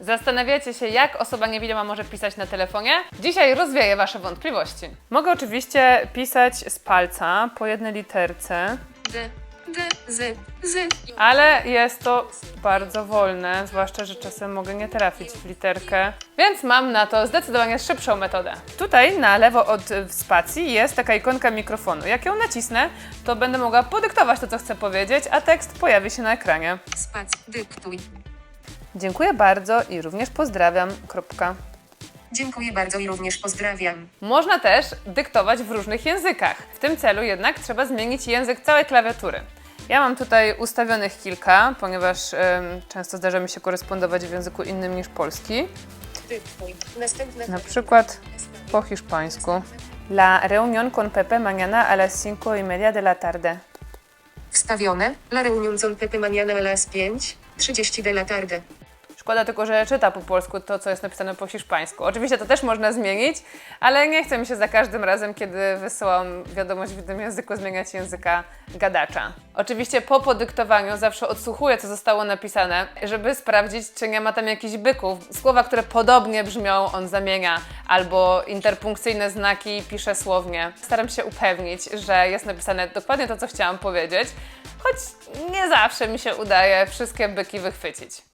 Zastanawiacie się, jak osoba niewidoma może pisać na telefonie? Dzisiaj rozwieję Wasze wątpliwości. Mogę oczywiście pisać z palca po jednej literce, D, D, Z, Z. ale jest to bardzo wolne, zwłaszcza, że czasem mogę nie trafić w literkę, więc mam na to zdecydowanie szybszą metodę. Tutaj na lewo od spacji jest taka ikonka mikrofonu. Jak ją nacisnę, to będę mogła podyktować to, co chcę powiedzieć, a tekst pojawi się na ekranie. Spac, dyktuj. Dziękuję bardzo i również pozdrawiam. Kropka. Dziękuję bardzo i również pozdrawiam. Można też dyktować w różnych językach. W tym celu jednak trzeba zmienić język całej klawiatury. Ja mam tutaj ustawionych kilka, ponieważ często zdarza mi się korespondować w języku innym niż polski. Na przykład po hiszpańsku. La reunión con Pepe mañana a las cinco y media de la tarde. Wstawione. La reunión con Pepe mañana a las 5. 30 de la tarde. Szkoda tylko, że czyta po polsku to, co jest napisane po hiszpańsku. Oczywiście to też można zmienić, ale nie chcę mi się za każdym razem, kiedy wysyłam wiadomość w innym języku, zmieniać języka gadacza. Oczywiście po podyktowaniu zawsze odsłuchuję, co zostało napisane, żeby sprawdzić, czy nie ma tam jakichś byków. Słowa, które podobnie brzmią, on zamienia, albo interpunkcyjne znaki pisze słownie. Staram się upewnić, że jest napisane dokładnie to, co chciałam powiedzieć, choć nie zawsze mi się udaje wszystkie byki wychwycić.